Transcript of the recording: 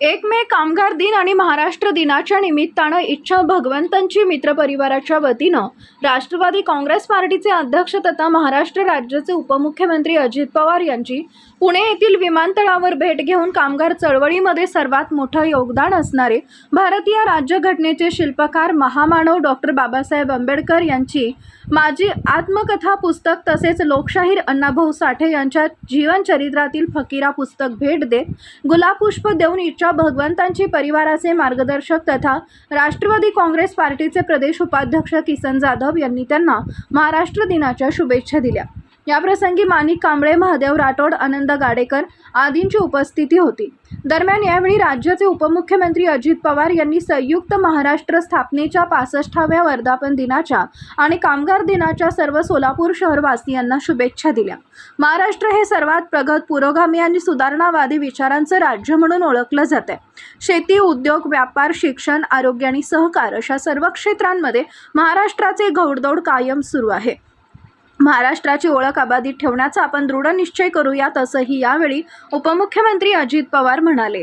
एक मे कामगार दिन आणि महाराष्ट्र दिनाच्या निमित्तानं इच्छा भगवंतांची मित्रपरिवाराच्या वतीनं राष्ट्रवादी काँग्रेस पार्टीचे अध्यक्ष तथा महाराष्ट्र राज्याचे उपमुख्यमंत्री अजित पवार यांची पुणे येथील विमानतळावर भेट घेऊन कामगार चळवळीमध्ये सर्वात मोठं योगदान असणारे भारतीय राज्यघटनेचे शिल्पकार महामानव डॉक्टर बाबासाहेब आंबेडकर यांची माझी आत्मकथा पुस्तक तसेच लोकशाहीर अण्णाभाऊ साठे यांच्या जीवनचरित्रातील फकीरा पुस्तक भेट देत गुलाबपुष्प देऊन इच्छा भगवंतांची परिवाराचे मार्गदर्शक तथा राष्ट्रवादी काँग्रेस पार्टीचे प्रदेश उपाध्यक्ष किसन जाधव यांनी त्यांना महाराष्ट्र दिनाच्या शुभेच्छा दिल्या. याप्रसंगी माणिक कांबळे महादेव राठोड आनंद गाडेकर आदींची उपस्थिती होती. दरम्यान यावेळी राज्याचे उपमुख्यमंत्री अजित पवार यांनी संयुक्त महाराष्ट्र स्थापनेच्या पासष्टाव्या वर्धापन दिनाच्या आणि कामगार दिनाच्या सर्व सोलापूर शहरवासियांना शुभेच्छा दिल्या. महाराष्ट्र हे सर्वात प्रगत पुरोगामी आणि सुधारणावादी विचारांचं राज्य म्हणून ओळखलं जातं शेती उद्योग व्यापार शिक्षण आरोग्य आणि सहकार अशा सर्व क्षेत्रांमध्ये महाराष्ट्राचे घौडदौड कायम सुरू आहे. महाराष्ट्राची ओळख अबाधित ठेवण्याचा आपण दृढ निश्चय करूयात असंही यावेळी उपमुख्यमंत्री अजित पवार म्हणाले.